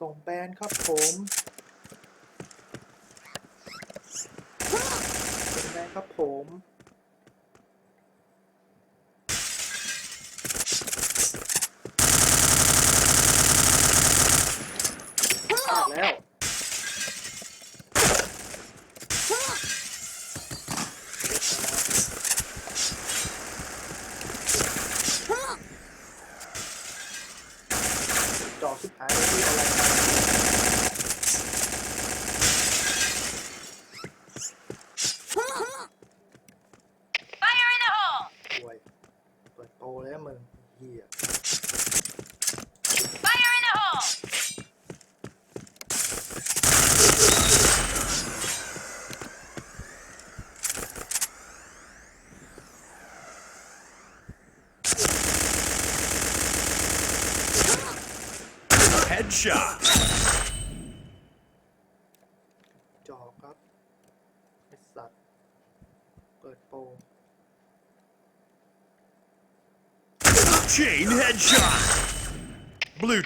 ส่งแบนครับผมส่งแบนครับผมพลาดแล้ว จอสุดท้ายที่อะไรมา Fire in the hole! ป่วยเปิดโตแล้วมึงเฮีย Headshot. จอครับไอสัตว์ เปิดโปง Chain headshot.